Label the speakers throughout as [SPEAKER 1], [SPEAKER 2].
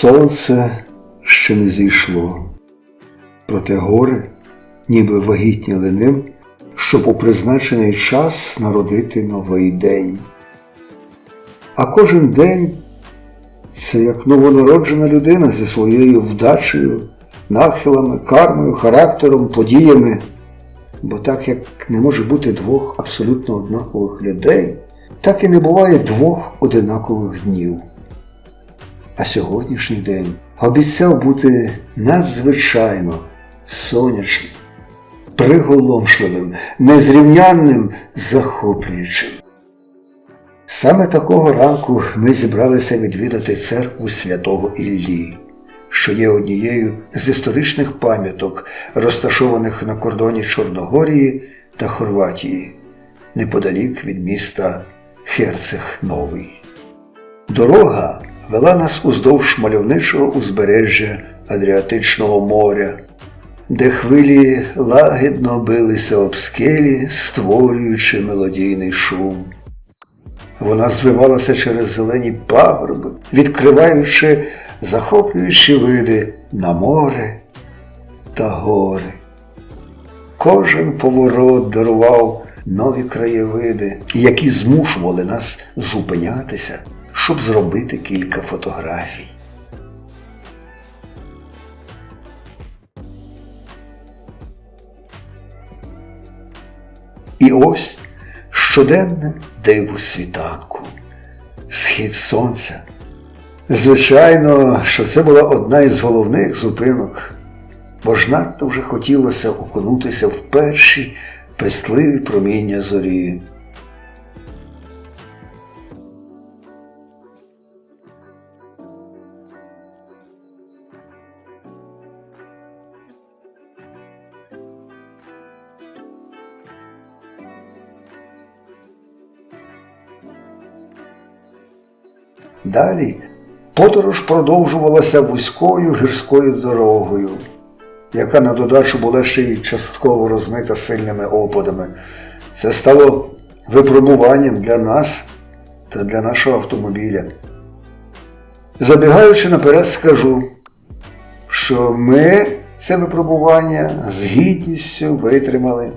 [SPEAKER 1] Сонце ще не зійшло, проте гори ніби вагітніли ним, щоб у призначений час народити новий день. А кожен день це як новонароджена людина зі своєю вдачею, нахилами, кармою, характером, подіями. Бо так як не може бути двох абсолютно однакових людей, так і не буває двох одинакових днів. А сьогоднішній день обіцяв бути надзвичайно сонячним, приголомшливим, незрівнянним, захоплюючим. Саме такого ранку ми зібралися відвідати церкву святого Іллі, що є однією з історичних пам'яток, розташованих на кордоні Чорногорії та Хорватії, неподалік від міста Херцег Новий. Дорога вела нас уздовж мальовничого узбережжя Адріатичного моря, де хвилі лагідно билися об скелі, створюючи мелодійний шум. Вона звивалася через зелені пагорби, відкриваючи захоплюючі види на море та гори. Кожен поворот дарував нові краєвиди, які змушували нас зупинятися, щоб зробити кілька фотографій. І ось щоденне диво світанку, схід сонця. Звичайно, що це була одна із головних зупинок, бо ж надто вже хотілося окунутися в перші пестливі проміння зорі. Далі подорож продовжувалася вузькою гірською дорогою, яка на додачу була ще й частково розмита сильними опадами. Це стало випробуванням для нас та для нашого автомобіля. Забігаючи наперед, скажу, що ми це випробування з гідністю витримали.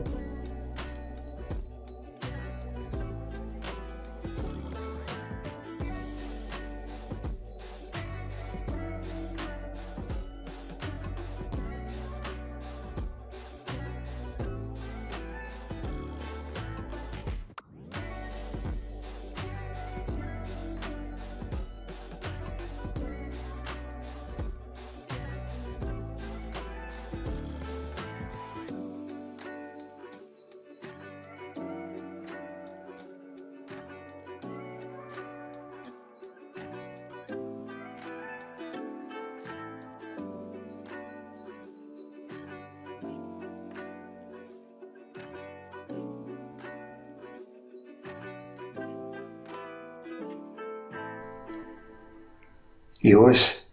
[SPEAKER 1] І ось,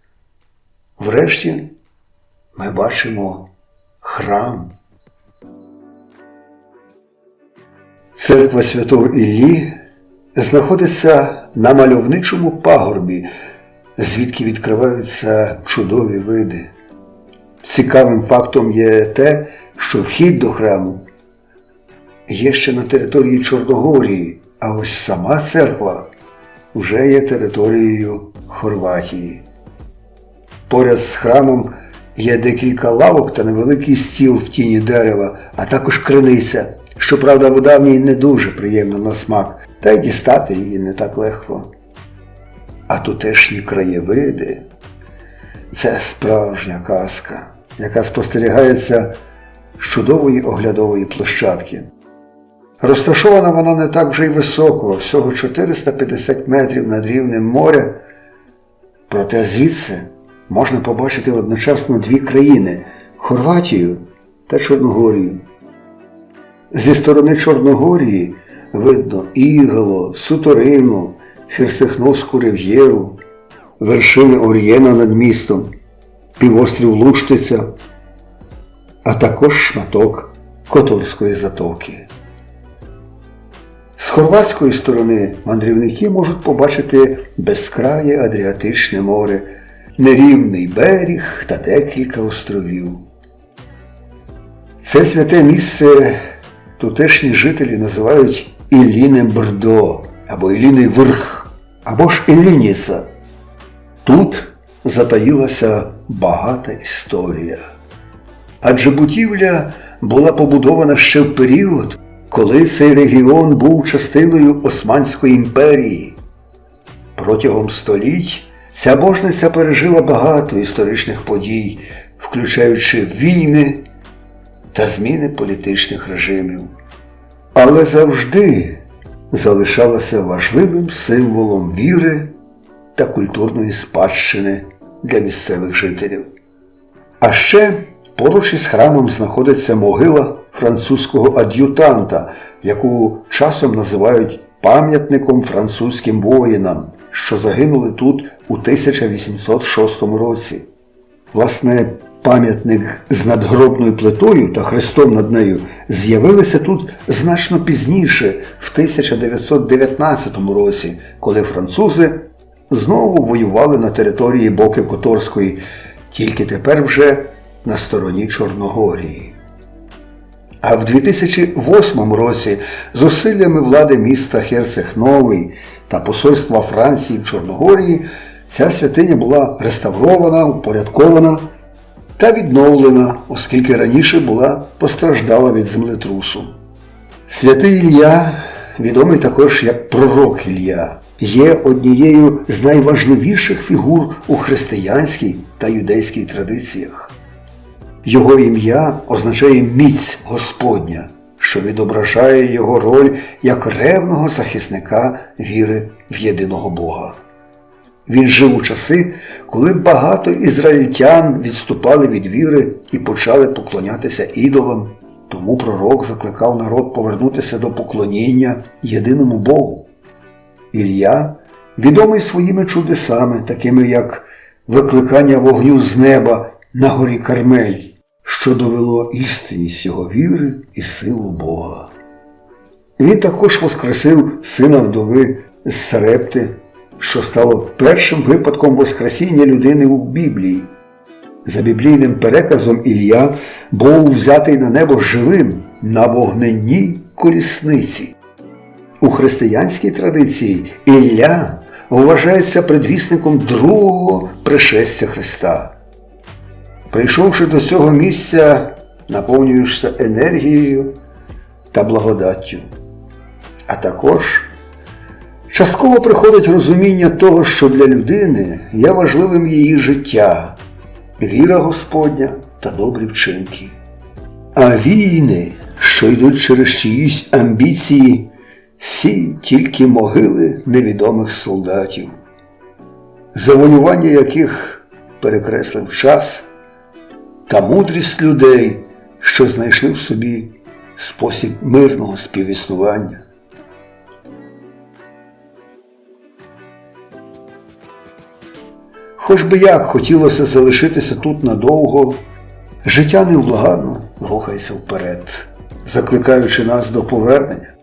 [SPEAKER 1] врешті, ми бачимо храм. Церква Святого Іллі знаходиться на мальовничому пагорбі, звідки відкриваються чудові види. Цікавим фактом є те, що вхід до храму є ще на території Чорногорії, а ось сама церква вже є територією Хорватії. Поряд з храмом є декілька лавок та невеликий стіл в тіні дерева, а також криниця. Щоправда, вода в ній не дуже приємна на смак, та й дістати її не так легко. А тутешні краєвиди це справжня казка, яка спостерігається з чудової оглядової площадки. Розташована вона не так вже й високо, всього 450 метрів над рівнем моря. Проте звідси можна побачити одночасно дві країни Хорватію та Чорногорію. Зі сторони Чорногорії видно Іголо, Суторину, Херсихновську рив'єру, вершини Ор'єна над містом, півострів Луштиця, а також шматок Которської затоки. Хорватської сторони мандрівники можуть побачити безкрає Адріатичне море, нерівний берег та декілька островів. Це святе місце тутешні жителі називають Іллінем Бордо або Ілліний Верх, або ж Іллініца. Тут затаїлася багата історія. Адже будівля була побудована ще в період, коли цей регіон був частиною Османської імперії. Протягом століть ця божниця пережила багато історичних подій, включаючи війни та зміни політичних режимів. Але завжди залишалася важливим символом віри та культурної спадщини для місцевих жителів. А ще поруч із храмом знаходиться могила французького ад'ютанта, яку часом називають пам'ятником французьким воїнам, що загинули тут у 1806 році. Власне, пам'ятник з надгробною плитою та хрестом над нею з'явилися тут значно пізніше, в 1919 році, коли французи знову воювали на території Боки Которської, тільки тепер вже на стороні Чорногорії. А в 2008 році зусиллями влади міста Херцег Новий та Посольства Франції в Чорногорії ця святиня була реставрована, упорядкована та відновлена, оскільки раніше була постраждала від землетрусу. Святий Ілля, відомий також як Пророк Ілля, є однією з найважливіших фігур у християнській та юдейській традиціях. Його ім'я означає міць Господня, що відображає його роль як ревного захисника віри в єдиного Бога. Він жив у часи, коли багато ізраїльтян відступали від віри і почали поклонятися ідолам, тому пророк закликав народ повернутися до поклоніння єдиному Богу. Ілля відомий своїми чудесами, такими як викликання вогню з неба на горі Кармель, що довело істинність його віри і силу Бога. Він також воскресив сина вдови з Сарепти, що стало першим випадком Воскресіння людини у Біблії. За біблійним переказом Ілля був взятий на небо живим на вогненній колісниці. У християнській традиції Ілля вважається предвісником другого пришестя Христа. Прийшовши до цього місця, наповнюєшся енергією та благодаттю. А також частково приходить розуміння того, що для людини є важливим її життя, віра Господня та добрі вчинки. А війни, що йдуть через чиїсь амбіції, всі тільки могили невідомих солдатів, завоювання яких перекреслив час та мудрість людей, що знайшли в собі спосіб мирного співіснування. Хоч би як хотілося залишитися тут надовго, життя невблаганно рухається вперед, закликаючи нас до повернення.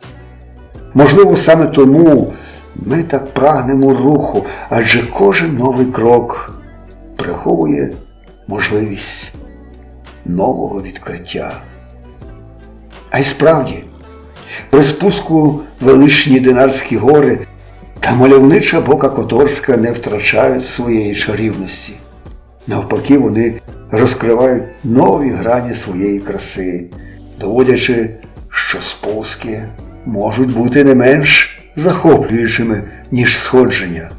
[SPEAKER 1] Можливо, саме тому ми так прагнемо руху, адже кожен новий крок приховує можливість нового відкриття. А й справді, при спуску величні Динарські гори та мальовнича бока Которська не втрачають своєї чарівності. Навпаки, вони розкривають нові грані своєї краси, доводячи, що спуски можуть бути не менш захоплюючими, ніж сходження.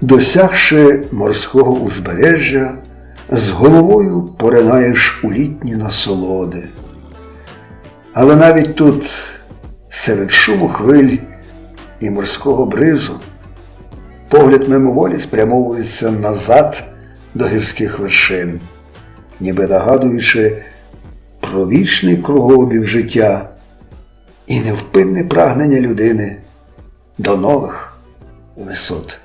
[SPEAKER 1] Досягши морського узбережжя, з головою поринаєш у літні насолоди. Але навіть тут, серед шуму хвиль і морського бризу, погляд мимоволі спрямовується назад до гірських вершин, ніби нагадуючи про вічний кругообіг життя і невпинне прагнення людини до нових висот.